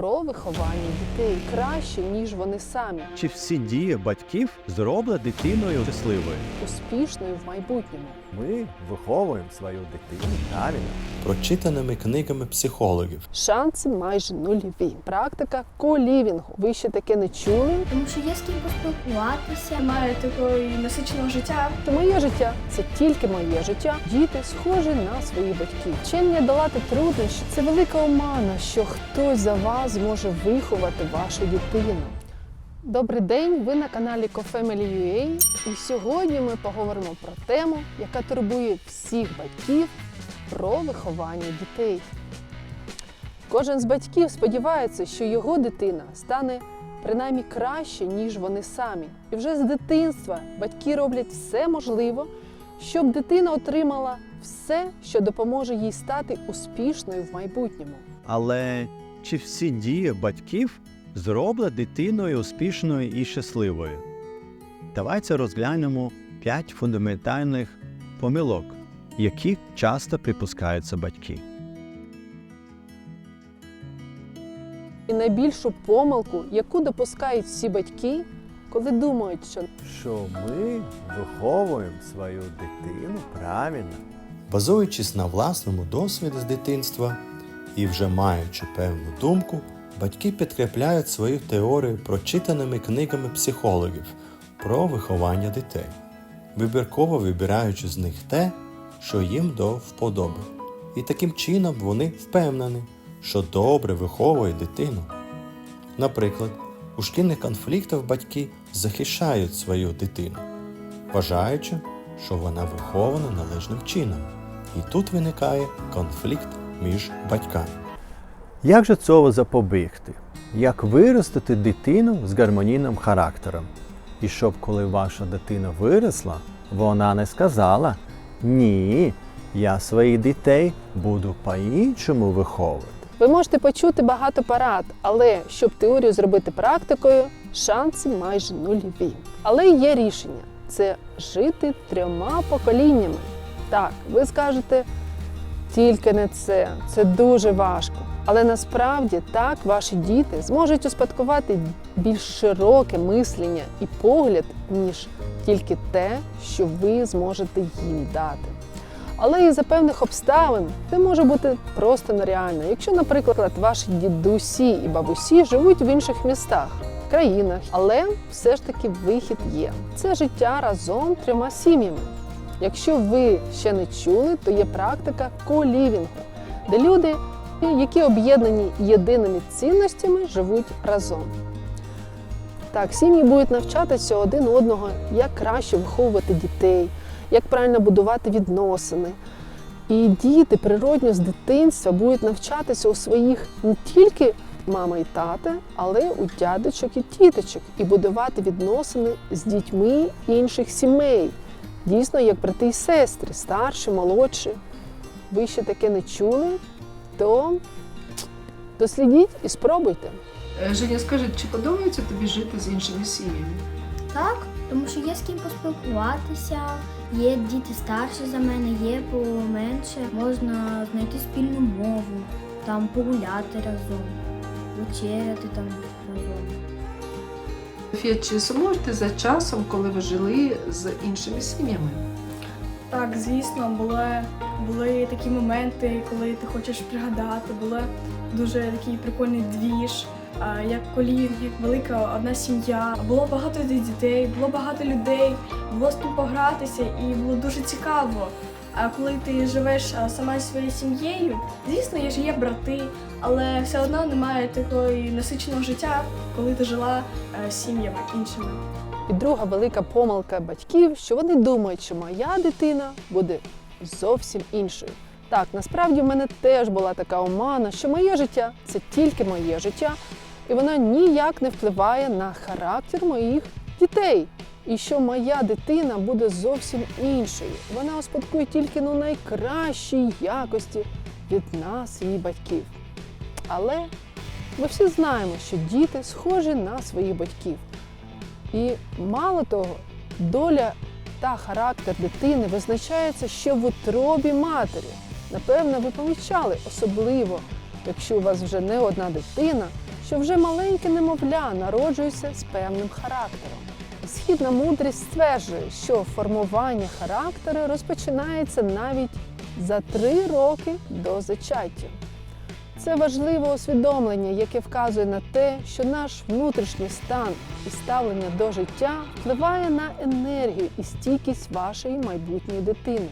про виховання дітей краще, ніж вони самі, Чи всі дії батьків зроблять дитиною щасливою? успішною в майбутньому. Ми виховуємо свою дитину правильно. прочитаними книгами психологів. Шанси майже нульові. Практика колівінгу. Ви ще таке не чули? Тому що є з ким поспілкуватися. Немає такого і насиченого життя. То моє життя це тільки моє життя. Діти схожі на своїх батьків. Вчення долати труднощі це велика омана, що хтось за вас зможе виховати вашу дитину. Добрий день, ви на каналі CoFamily.ua і сьогодні ми поговоримо про тему, яка турбує всіх батьків про виховання дітей. Кожен з батьків сподівається, що його дитина стане принаймні краще, ніж вони самі. І вже з дитинства батьки роблять все можливе, щоб дитина отримала все, що допоможе їй стати успішною в майбутньому. Але чи всі дії батьків зроблять дитиною успішною і щасливою? Давайте розглянемо п'ять фундаментальних помилок, які часто припускаються батьки. І найбільшу помилку, яку допускають всі батьки, коли думають, що Що ми виховуємо свою дитину правильно. Базуючись на власному досвіді з дитинства і вже маючи певну думку, батьки підкріпляють свою теорію прочитаними книгами психологів про виховання дітей, вибірково вибираючи з них те, що їм до вподоби. І таким чином вони впевнені, що добре виховує дитину. Наприклад, у шкільних конфліктах батьки захищають свою дитину, вважаючи, що вона вихована належним чином. І тут виникає конфлікт між батьками. Як же цього запобігти? Як виростити дитину з гармонійним характером? І щоб коли ваша дитина виросла, вона не сказала Ні, я своїх дітей буду по-іншому виховувати. ви можете почути багато порад, але щоб теорію зробити практикою, шанси майже нульові. Але є рішення це жити трьома поколіннями. Так, ви скажете, тільки не це, це дуже важко. Але насправді так ваші діти зможуть успадкувати більш широке мислення і погляд, ніж тільки те, що ви зможете їм дати. Але і за певних обставин це може бути просто нереально. Якщо, наприклад, ваші дідусі і бабусі живуть в інших містах, країнах, але все ж таки вихід є. Це життя разом трьома сім'ями. Якщо ви ще не чули, то є практика колівінгу, де люди, які об'єднані єдиними цінностями, живуть разом. Так, сім'ї будуть навчатися один одного, як краще виховувати дітей, як правильно будувати відносини. І діти природньо з дитинства будуть навчатися у своїх не тільки мама і тата, але у дядечок і тіточок, і будувати відносини з дітьми інших сімей. Дійсно, як брати і сестри, старші, молодші. Ви ще таке не чули, то дослідіть і спробуйте. Е, Женя, скажи, чи подобається тобі жити з іншими сім'ями? Так, тому що є з ким поспілкуватися, є діти старші за мене, є поменше. Можна знайти спільну мову, там погуляти разом, вечеряти там чи сумуєте за часом, коли ви жили з іншими сім'ями? Так, звісно, були, були такі моменти, коли ти хочеш пригадати, були дуже такий прикольний двіж, як колін, як велика одна сім'я. Було багато дітей, було багато людей, було з ким погратися і було дуже цікаво. А коли ти живеш сама зі своєю сім'єю, звісно, є ж є брати, але все одно немає такої насиченого життя, коли ти жила е, з сім'ями іншими. І друга велика помилка батьків, що вони думають, що моя дитина буде зовсім іншою. Так, насправді в мене теж була така омана, що моє життя це тільки моє життя, і воно ніяк не впливає на характер моїх дітей. І що моя дитина буде зовсім іншою. Вона успадкує тільки ну, найкращі якості від нас, її батьків. Але ми всі знаємо, що діти схожі на своїх батьків. І мало того, доля та характер дитини визначається ще в утробі матері. Напевно, ви помічали, особливо, якщо у вас вже не одна дитина, що вже маленьке немовля народжується з певним характером. Східна мудрість стверджує, що формування характеру розпочинається навіть за три роки до зачаття. Це важливе усвідомлення, яке вказує на те, що наш внутрішній стан і ставлення до життя впливає на енергію і стійкість вашої майбутньої дитини.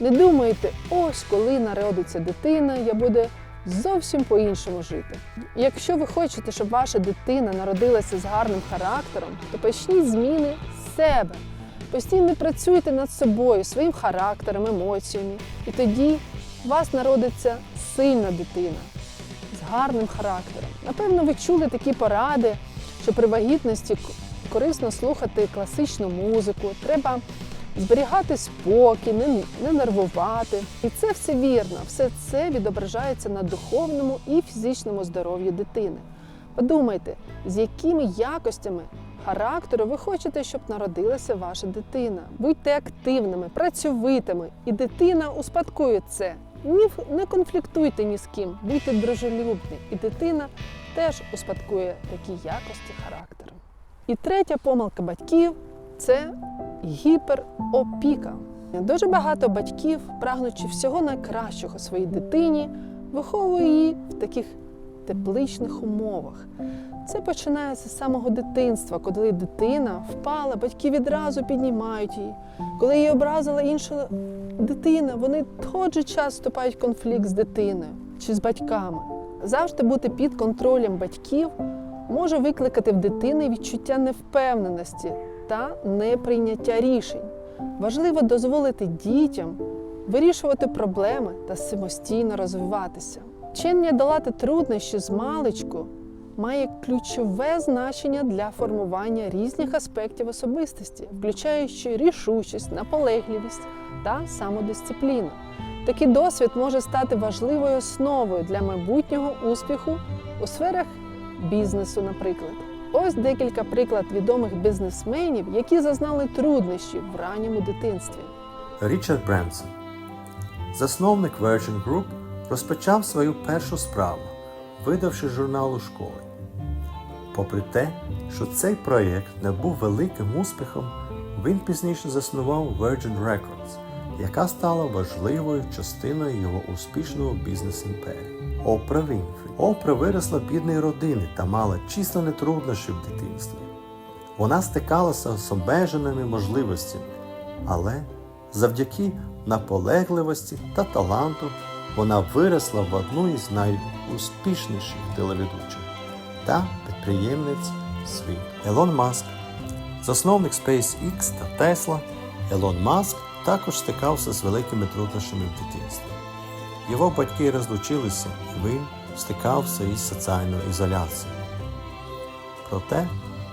Не думайте, ось коли народиться дитина, я буду зовсім по-іншому жити. Якщо ви хочете, щоб ваша дитина народилася з гарним характером, то почніть зміни з себе. Постійно працюйте над собою, своїм характером, емоціями, і тоді у вас народиться сильна дитина з гарним характером. Напевно, ви чули такі поради, що при вагітності корисно слухати класичну музику, треба зберігати спокій, не, не нервувати. І це все вірно, все це відображається на духовному і фізичному здоров'ї дитини. Подумайте, з якими якостями характеру ви хочете, щоб народилася ваша дитина. Будьте активними, працьовитими, і дитина успадкує це. Ні, не конфліктуйте ні з ким, будьте дружелюбні, і дитина теж успадкує такі якості характеру. І третя помилка батьків це гіперопіка. Дуже багато батьків, прагнучи всього найкращого своїй дитині, виховує її в таких тепличних умовах. Це починається з самого дитинства, коли дитина впала, батьки відразу піднімають її. Коли її образила інша дитина, вони той же час вступають в конфлікт з дитиною чи з батьками. Завжди бути під контролем батьків може викликати в дитини відчуття невпевненості та неприйняття рішень. Важливо дозволити дітям вирішувати проблеми та самостійно розвиватися. Вчення долати труднощі з маличку має ключове значення для формування різних аспектів особистості, включаючи рішучість, наполегливість та самодисципліну. Такий досвід може стати важливою основою для майбутнього успіху у сферах бізнесу, наприклад. Ось декілька приклад відомих бізнесменів, які зазнали труднощі в ранньому дитинстві. Річард Бренсон, засновник Virgin Group, розпочав свою першу справу, видавши журнал у школі. Попри те, що цей проєкт не був великим успіхом, він пізніше заснував Virgin Records, яка стала важливою частиною його успішного бізнес-імперії. Опра Вінфрі. Опра виросла в бідної родини та мала численні труднощі в дитинстві. Вона стикалася з обмеженими можливостями, але завдяки наполегливості та таланту вона виросла в одну із найуспішніших телеведучих та підприємниць світу. Елон Маск, засновник SpaceX та Tesla, Елон Маск також стикався з великими труднощами в дитинстві. Його батьки розлучилися, і він стикався із соціальною ізоляцією. Проте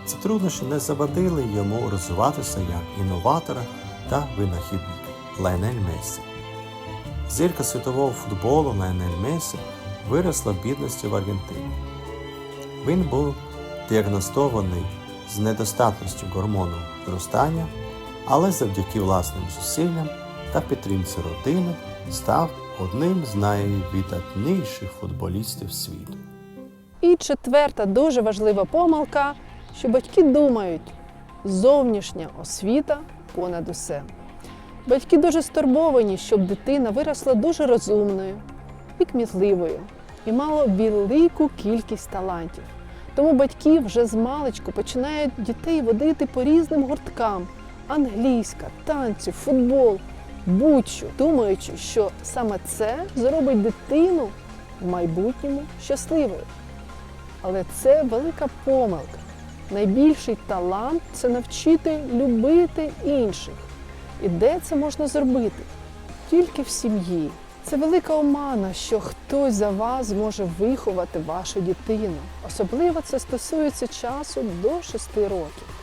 ці труднощі не завадили йому розвиватися як інноватора та винахідника Лайонель Месі. Зірка світового футболу Лайонель Месі виросла в бідності в Аргентині. Він був діагностований з недостатністю гормону зростання, але завдяки власним зусиллям та підтримці родини став одним з найвидатніших футболістів світу. І четверта дуже важлива помилка, що батьки думають, зовнішня освіта понад усе. Батьки дуже стурбовані, щоб дитина виросла дуже розумною і кмітливою і мала велику кількість талантів. Тому батьки вже з маличку починають дітей водити по різним гурткам: англійська, танці, футбол, будь-що, думаючи, що саме це зробить дитину в майбутньому щасливою. Але це велика помилка. Найбільший талант це навчити любити інших. І де це можна зробити? Тільки в сім'ї. Це велика омана, що хтось за вас зможе виховати вашу дитину. Особливо це стосується часу до 6 років.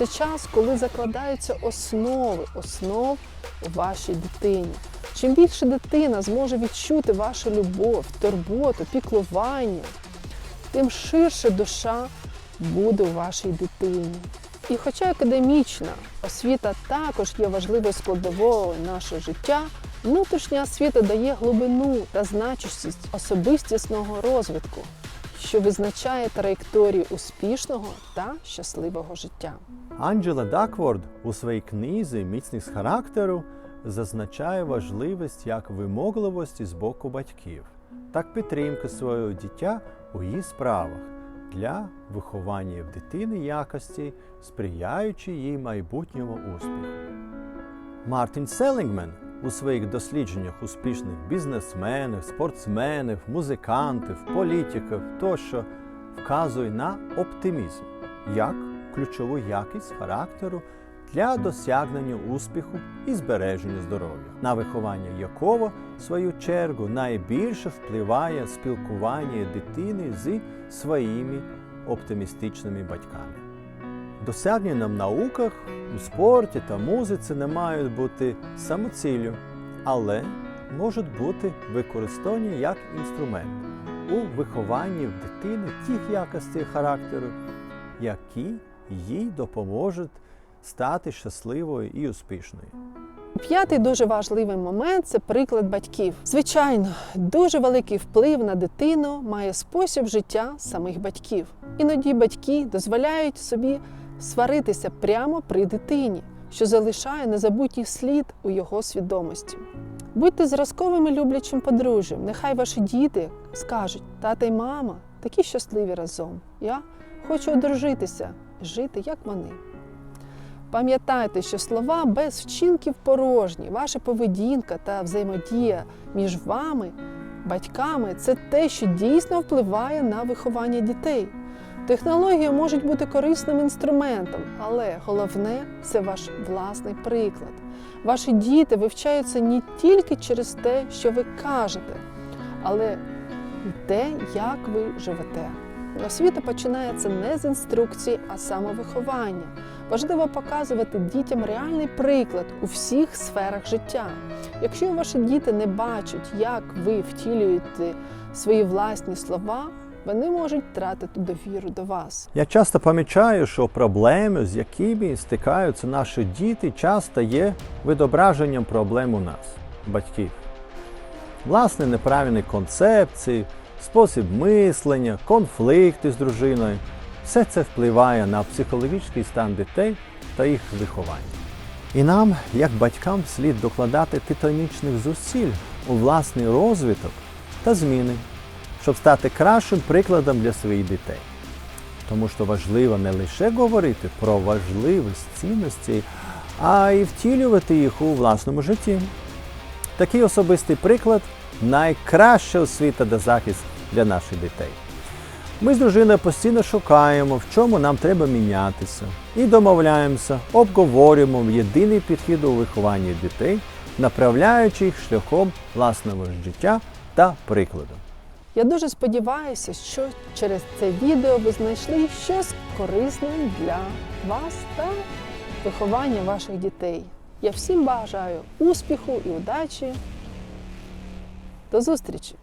Це час, коли закладаються основи, основ у вашій дитині. Чим більше дитина зможе відчути вашу любов, турботу, піклування, тим ширше душа буде у вашій дитині. І хоча академічна освіта також є важливою складовою нашого життя, внутрішня освіта дає глибину та значущість особистісного розвитку, що визначає траєкторію успішного та щасливого життя. Анджела Дакворд у своїй книзі Міцність характеру зазначає важливість як вимогливості з боку батьків, так підтримки свого дитя у її справах для виховання в дитини якості, сприяючи їй майбутньому успіху. Мартін Селінгмен у своїх дослідженнях успішних бізнесменів, спортсменів, музикантів, політиків тощо вказує на оптимізм як ключову якість характеру для досягнення успіху і збереження здоров'я, на виховання якого, в свою чергу, найбільше впливає спілкування дитини зі своїми оптимістичними батьками. Досягнення в науках, у спорті та музиці не мають бути самоціллю, але можуть бути використані як інструмент у вихованні в дитини тих якостей характеру, які їй допоможуть стати щасливою і успішною. П'ятий дуже важливий момент це приклад батьків. Звичайно, дуже великий вплив на дитину має спосіб життя самих батьків. Іноді батьки дозволяють собі сваритися прямо при дитині, що залишає незабутній слід у його свідомості. Будьте зразковим і люблячим подружжям. Нехай ваші діти скажуть: тата й мама такі щасливі разом. Я хочу одружитися жити, як вони. Пам'ятайте, що слова без вчинків порожні, ваша поведінка та взаємодія між вами, батьками це те, що дійсно впливає на виховання дітей. Технології можуть бути корисним інструментом, але головне це ваш власний приклад. Ваші діти вивчаються не тільки через те, що ви кажете, але й те, як ви живете. Освіта починається не з інструкцій, а самовиховання. Важливо показувати дітям реальний приклад у всіх сферах життя. Якщо ваші діти не бачать, як ви втілюєте свої власні слова, вони можуть втратити довіру до вас. Я часто помічаю, що проблеми, з якими стикаються наші діти, часто є відображенням проблем у нас, батьків. Власне, неправильні концепції, спосіб мислення, конфлікти з дружиною все це впливає на психологічний стан дітей та їх виховання. І нам, як батькам, слід докладати титанічних зусиль у власний розвиток та зміни, щоб стати кращим прикладом для своїх дітей. Тому що важливо не лише говорити про важливість цінностей, а й втілювати їх у власному житті. Такий особистий приклад найкраща освіта та захист для наших дітей. Ми з дружиною постійно шукаємо, в чому нам треба мінятися, і домовляємося, обговорюємо єдиний підхід у вихованні дітей, направляючи їх шляхом власного життя та прикладу. Я дуже сподіваюся, що через це відео ви знайшли щось корисне для вас та виховання ваших дітей. Я всім бажаю успіху і удачі. До зустрічі!